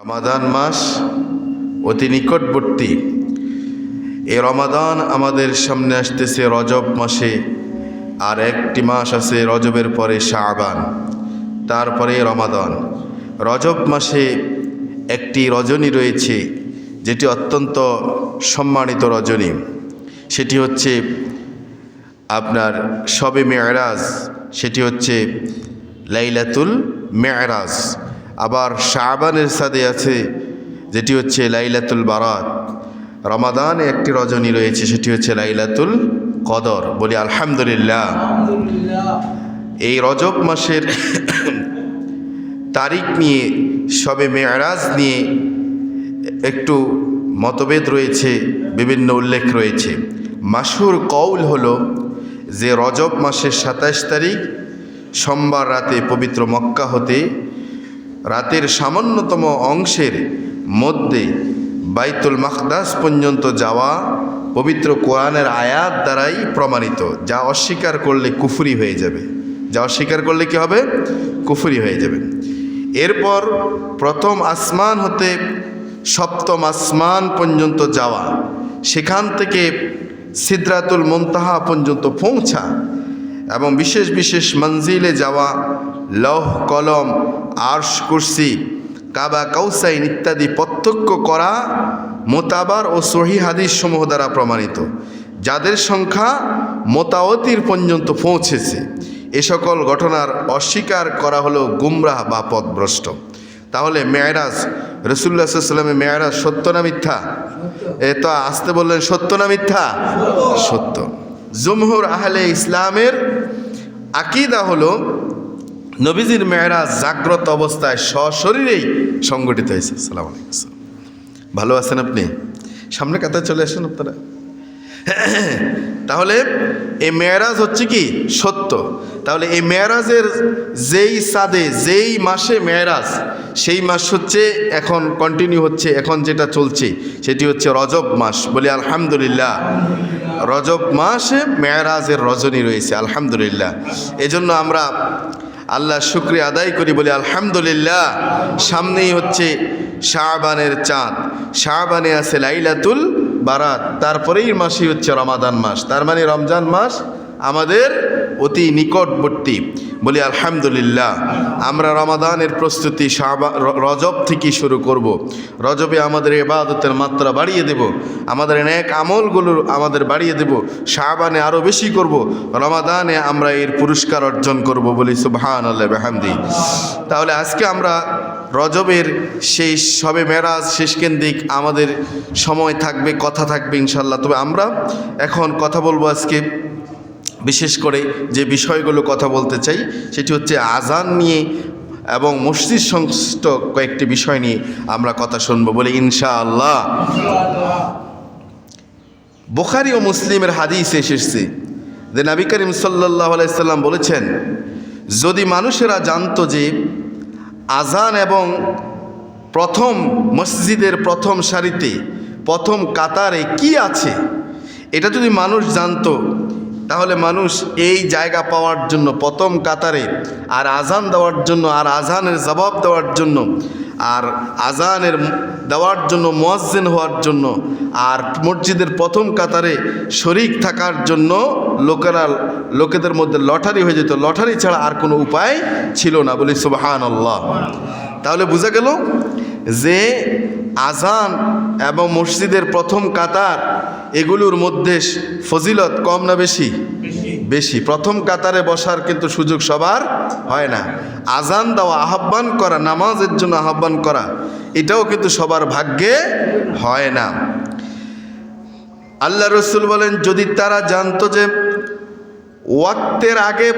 রমাদান মাস অতি নিকটবর্তী। এ রমাদান আমাদের সামনে আসতেছে রজব মাসে, আর একটি মাস আছে রজবের পরে শাহবান তারপরে রমাদান। রজব মাসে একটি রজনী রয়েছে, যেটি অত্যন্ত সম্মানিত রজনী। সেটি হচ্ছে আপনার সবে মেয়রাজ, সেটি হচ্ছে লাইলাতুল মেয়রাজ। আবার শাহবানের সাদে আছে, যেটি হচ্ছে লাইলাতুল বারাত। রমাদানে একটি রজনী রয়েছে, সেটি হচ্ছে লাইলাতুল কদর। বলি আলহামদুলিল্লাহ। এই রজব মাসের তারিখ নিয়ে, সবে মেয়রাজ নিয়ে একটু মতভেদ রয়েছে, বিভিন্ন উল্লেখ রয়েছে। মাসুর কৌল হলো যে রজব মাসের সাতাশ তারিখ, সোমবার রাতে পবিত্র মক্কা হতে রাতের সামান্যতম অংশের মধ্যে বাইতুল মাকদাস পর্যন্ত যাওয়া পবিত্র কোরআনের আয়াত দ্বারাই প্রমাণিত। যা অস্বীকার করলে কুফুরি হয়ে যাবে। যা অস্বীকার করলে কি হবে? কুফুরি হয়ে যাবে। এরপর প্রথম আসমান হতে সপ্তম আসমান পর্যন্ত যাওয়া। সেখান থেকে সিদ্রাতুল মুনতাহা পর্যন্ত পৌঁছা এবং বিশেষ বিশেষ মঞ্জিলে যাওয়া লহ, কলম, আর্শ, কুরসি, কাবা, কাউসাইন ইত্যাদি প্রত্যক্ষ করা মোতাবার ও সহি হাদিস সমূহ দ্বারা প্রমাণিত, যাদের সংখ্যা মোতাওতির পর্যন্ত পৌঁছেছে। এ সকল ঘটনার অস্বীকার করা হলো গুমরাহ বা পথভ্রষ্ট তাহলে মেয়রাজ রসুল্লাহ সাল্লামের মেয়রাজ সত্য না মিথ্যা? এ তো আসতে বললেন, সত্য না মিথ্যা? সত্য। জমহুর আহলে ইসলামের আকিদা হলো নবীজির মেয়রাজ জাগ্রত অবস্থায় সশরীরেই সংগঠিত হয়েছে। সালাম আলাইকুম ভালো আছেন আপনি? সামনে কাতায় চলে আসেন আপনারা। তাহলে এই মেয়ারাজ হচ্ছে কি? সত্য। তাহলে এই মেয়ারাজের যেই সাদে, যেই মাসে মেয়ারাজ সেই মাস হচ্ছে এখন কন্টিনিউ হচ্ছে, এখন যেটা চলছে, সেটি হচ্ছে রজব মাস। বলি আলহামদুলিল্লাহ। রজব মাসে মেয়ারাজের রজনী রয়েছে, আলহামদুলিল্লাহ। এজন্য আমরা আল্লাহ শুক্রিয়া আদায় করি বলি, আলহামদুলিল্লাহ, সামনেই হচ্ছে শাহবানের চাঁদ। শাহবানে আছে লাইলাতুল বারাত, তারপরেই মাসই হচ্ছে রমাদান মাস। তার মানে রমজান মাস আমাদের অতি নিকটবর্তী। বলি, আলহামদুলিল্লাহ, আমরা রমাদানের প্রস্তুতি রজব থেকে শুরু করব। রজবে আমাদের এবাদতের মাত্রা বাড়িয়ে দেব। আমাদের ন্যাক আমলগুলো আমাদের বাড়িয়ে দেব। শাহবানে আরও বেশি করব। রমাদানে আমরা এর পুরস্কার অর্জন করব বলি সুবহান আল্লাহ বেহামদি। তাহলে আজকে আমরা রজবের সেই সবে মেরাজ শেষ কেন্দ্রিক আমাদের সময় থাকবে, কথা থাকবে ইনশাল্লাহ তবে আমরা এখন কথা বলব আজকে বিশেষ করে যে বিষয়গুলো কথা বলতে চাই, সেটি হচ্ছে আজান নিয়ে এবং মসজিদ সংশ্লিষ্ট কয়েকটি বিষয় নিয়ে আমরা কথা শুনব বলে ইনশাআল্লাহ। বুখারি ও মুসলিমের হাদিস এসেছে যে নবী করিম সাল্লাহ আলাইসাল্লাম বলেছেন, যদি মানুষেরা জানতো যে আজান এবং প্রথম মসজিদের প্রথম সারিতে প্রথম কাতারে কি আছে, এটা যদি মানুষ জানতো তাহলে মানুষ এই জায়গা পাওয়ার জন্য, প্রথম কাতারে আর আজান দেওয়ার জন্য, আর আজানের জবাব দেওয়ার জন্য, আর আজানের দেওয়ার জন্য, মোয়াজ্জেন হওয়ার জন্য, আর মসজিদের প্রথম কাতারে শরিক থাকার জন্য লোকেরা, লোকেদের মধ্যে লটারি হয়ে যেত। লটারি ছাড়া আর কোনো উপায় ছিল না। বলি সুবাহান আল্লাহ তাহলে বোঝা গেল যে আজান এবং মসজিদের প্রথম কাতার এগুলোর মধ্যে ফজিলত কম না বেশি? বেশি। প্রথম কাতারে বসার কিন্তু সুযোগ সবার হয় না। আজান দেওয়া আহ্বান করা নামাজের জন্য আহ্বান করা এটাও কিন্তু সবার ভাগ্যে হয় না। আল্লাহ রসুল বলেন যদি তারা জানতো যে ওয়াক্তের আগে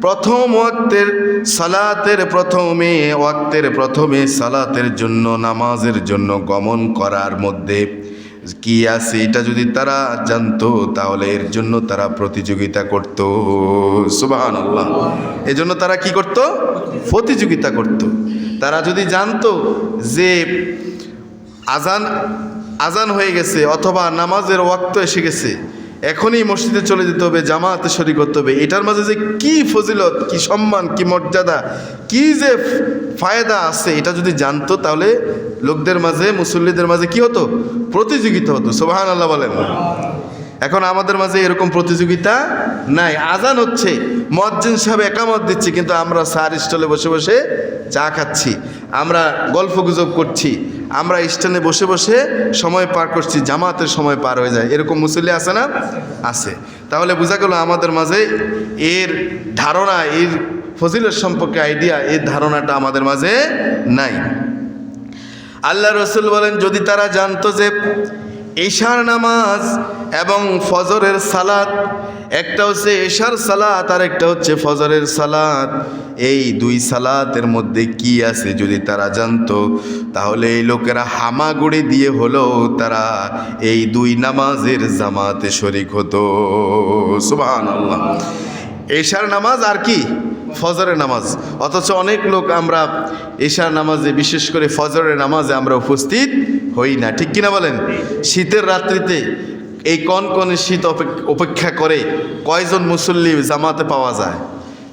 প্রথম ওয়াক্তের সালাতের প্রথমে ওয়াক্তের প্রথমে সালাতের জন্য নামাজের জন্য গমন করার মধ্যে কি আছে এটা যদি তারা জানতো, তাহলে এর জন্য তারা প্রতিযোগিতা করত। সুবাহান আল্লাহ এজন্য তারা কি করত? প্রতিযোগিতা করত। তারা যদি জানতো যে আজান আজান হয়ে গেছে অথবা নামাজের ওয়াক্ত এসে গেছে এখনই মসজিদে চলে যেতে হবে জামাতে শরীর করতে হবে। এটার মাঝে যে কি ফজিলত, কি সম্মান, কি মর্যাদা, কি যে ফায়দা আছে, এটা যদি জানতো তাহলে লোকদের মাঝে, মুসল্লিদের মাঝে কি হতো? প্রতিযোগিতা হতো সোবাহান আল্লাহ বলেন। এখন আমাদের মাঝে এরকম প্রতিযোগিতা নাই। আজান হচ্ছে মজ্জিন সাহেব একামত দিচ্ছে, কিন্তু আমরা সার স্টলে বসে বসে চা খাচ্ছি, আমরা গল্প গুজব করছি, আমরা স্ট্যান্ডে বসে বসে সময় পার করছি, জামাতের সময় পার হয়ে যায়। এরকম মুসল্লি আছে না? আছে। তাহলে বোঝা গেল আমাদের মাঝে এর ধারণা, এর ফজিলের সম্পর্কে আইডিয়া এর ধারণাটা আমাদের মাঝে নাই। আল্লাহ রসুল বলেন, যদি তারা জানতো যে ঈশার নামাজ এবং ফজরের সালাত একটা হচ্ছে এশার সালাত, আর একটা হচ্ছে ফজরের সালাত। এই দুই সালাতের মধ্যে কি আছে যদি তারা জানতো? তাহলে এই লোকেরা হামাগুড়ি দিয়ে হলেও তারা এই দুই নামাজের জামাতে শরিক হতো। সুবাহ এশার নামাজ আর কি? ফজরের নামাজ। অথচ অনেক লোক আমরা এশার নামাজে, বিশেষ করে ফজরের নামাজে আমরা উপস্থিত হই না। ঠিক কিনা বলেন? শীতের রাত্রিতে এই কন কনে শীত অপেক্ষা করে কয়জন মুসল্লি জামাতে পাওয়া যায়?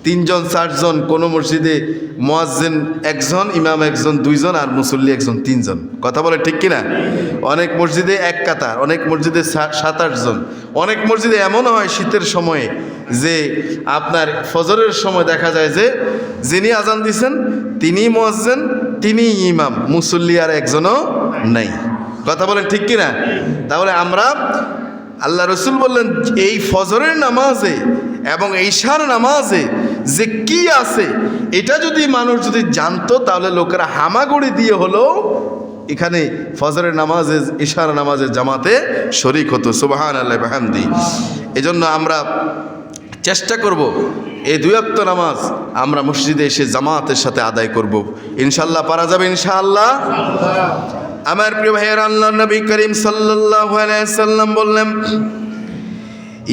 তিনজন, চারজন, কোনো মসজিদে মোয়াজ্জেন একজন, ইমাম একজন, দুইজন আর মুসল্লি একজন, তিনজন। কথা বলে ঠিক কিনা? অনেক মসজিদে এক কাতার, অনেক মসজিদে সাত আটজন অনেক মসজিদে এমনও হয় শীতের সময়ে যে আপনার ফজরের সময় দেখা যায় যে যিনি আজান দিছেন, তিনি মোয়াজ্জেন, তিনি ইমাম, মুসল্লি আর একজনও নেই। কথা বলেন ঠিক কিনা? তাহলে আমরা আল্লাহ রসুল বললেন, এই ফজরের নামাজে এবং ঈশার নামাজে যে কি আছে, এটা যদি মানুষ যদি জানতো, তাহলে লোকেরা হামাগুড়ি দিয়ে হলেও এখানে ফজরের নামাজে, ঈশার নামাজের জামাতে শরিক হতো। সুবাহান আল্লাহ বাহামদি। এজন্য আমরা চেষ্টা করব, এই দুই অক্ত নামাজ আমরা মসজিদে এসে জামাতের সাথে আদায় করব। ইনশাল্লাহ পারা যাবে, ইনশাআল্লাহ? আমার প্রিয় ভাইয়ের আল্লাহ নবী করিম আলাইহি সাল্লাম বললেন,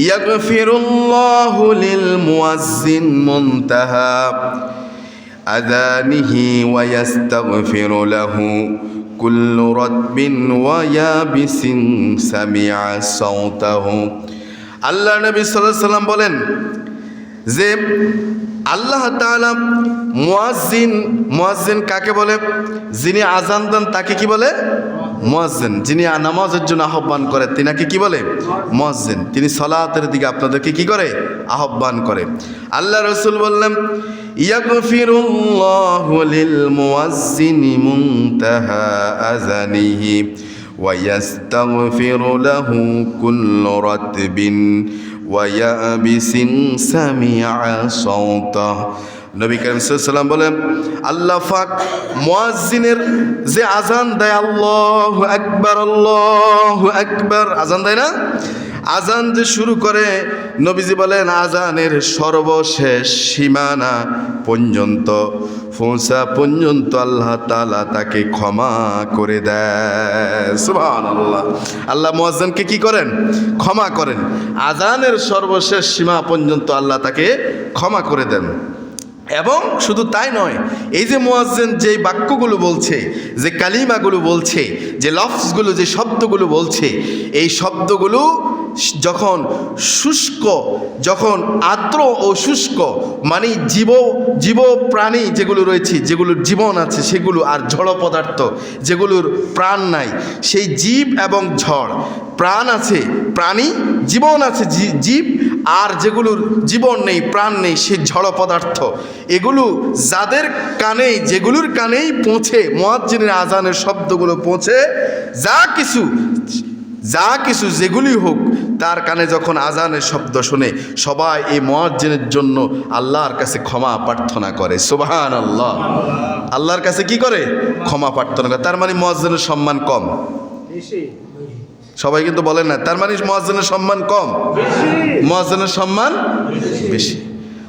ইয়াগফিরুল্লাহু লিল মুয়াজ্জিন মুনতাহা আযানিহি ওয়া ইয়াস্তাগফিরু লাহু কুল্লু রাতবিন ওয়া ইয়াবিসিন সামিআ সাওতাহু আল্লাহ নবী সাল্লাম বলেন যে আল্লাহ তালা মোয়াজিন মোয়াজিন কাকে বলে? যিনি আজান দেন তাকে কি বলে? মোয়াজ্জেন। যিনি নামাজের জন্য আহ্বান করে, তিনাকে কি বলে? মোয়াজ্জেন। তিনি সলাতের দিকে আপনাদেরকে কি করে? আহ্বান করে। আল্লাহ রসুল বললেন ইয়াগফিরুল্লাহুলিল মুয়াজ্জিনি মুনতাহা আযানিহি ওয়ায়াস্তাগফিরু লাহু কুল্লু রাতবিন। ওয়াবিসিন সামিয়া সৌতা নবী করিম সাল্লাম বলেন, আল্লাহ ফাক মুয়াজ্জিনের যে আজান দেয়, আল্লাহ একবার আজান দেয় না? আজান যে শুরু করে, নবীজি বলেন, আজানের সর্বশেষ সীমানা পর্যন্ত, ফোঁসা পর্যন্ত আল্লাহ তালা তাকে ক্ষমা করে দেয়। সুবহান আল্লাহ আল্লাহ মুয়াজ্জিনকে কি করেন? ক্ষমা করেন। আজানের সর্বশেষ সীমা পর্যন্ত আল্লাহ তাকে ক্ষমা করে দেন। এবং শুধু তাই নয়, এই যে মোয়াজ্জেন যে বাক্যগুলো বলছে, যে কালিমাগুলো বলছে, যে লফসগুলো যে শব্দগুলো বলছে, এই শব্দগুলো যখন শুষ্ক, যখন আর্দ্র ও শুষ্ক মানে জীব জীব প্রাণী যেগুলো রয়েছে, যেগুলোর জীবন আছে, সেগুলো আর ঝড় পদার্থ যেগুলোর প্রাণ নাই, সেই জীব এবং ঝড়। প্রাণ আছে, প্রাণী, জীবন আছে জীব, আর যেগুলোর জীবন নেই, প্রাণ নেই সে ঝড় পদার্থ। এগুলো যাদের কানেই যেগুলোর কানেই পৌঁছে, মোয়াজ্জিনের আজানের শব্দগুলো পৌঁছে, যা কিছু যা কিছু যেগুলি হোক তার কানে যখন আজানের শব্দ শুনে সবাই এই মোয়াজ্জিনের জন্য আল্লাহর কাছে ক্ষমা প্রার্থনা করে সুবাহান আল্লাহ আল্লাহর কাছে কি করে? ক্ষমা প্রার্থনা করে। তার মানে মোয়াজ্জিনের সম্মান কম। সবাই কিন্তু বলেন না তার মানে মহাজনের সম্মান কম। মহাজনের সম্মান বেশি।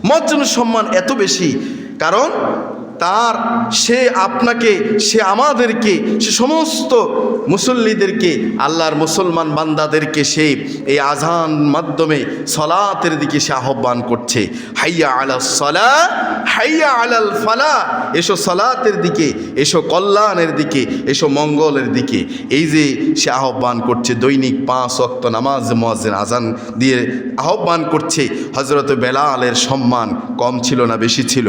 মহাজনের সম্মান এত বেশি কারণ তার সে আপনাকে সে আমাদেরকে সে সমস্ত মুসল্লিদেরকে আল্লাহর মুসলমান বান্দাদেরকে সে এই আজান মাধ্যমে সলাতের দিকে সে আহ্বান করছে। হাইয়া আলা সলা হাইয়া আলাল ফালা। এসো সলাতের দিকে এসো কল্যাণের দিকে এসো মঙ্গলের দিকে। এই যে সে আহ্বান করছে দৈনিক পাঁচ অক্ত নামাজ মোয়াজ্জেন আজান দিয়ে আহ্বান করছে হজরত বেলালের সম্মান কম ছিল না বেশি ছিল।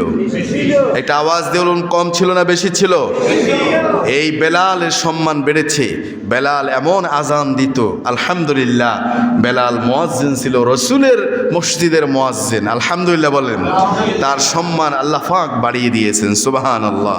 একটা আওয়াজ বলুন, কম ছিল না বেশি ছিল? এই বেলালের সম্মান বেড়েছে। বেলাল এমন আজান দিত, আলহামদুলিল্লাহ। বেলাল মোয়াজ্জিন ছিল, রসুলের মসজিদের মোয়াজ্জিন। আলহামদুলিল্লাহ বলেন, তার সম্মান আল্লাহ ফাঁক বাড়িয়ে দিয়েছেন সুবাহান আল্লাহ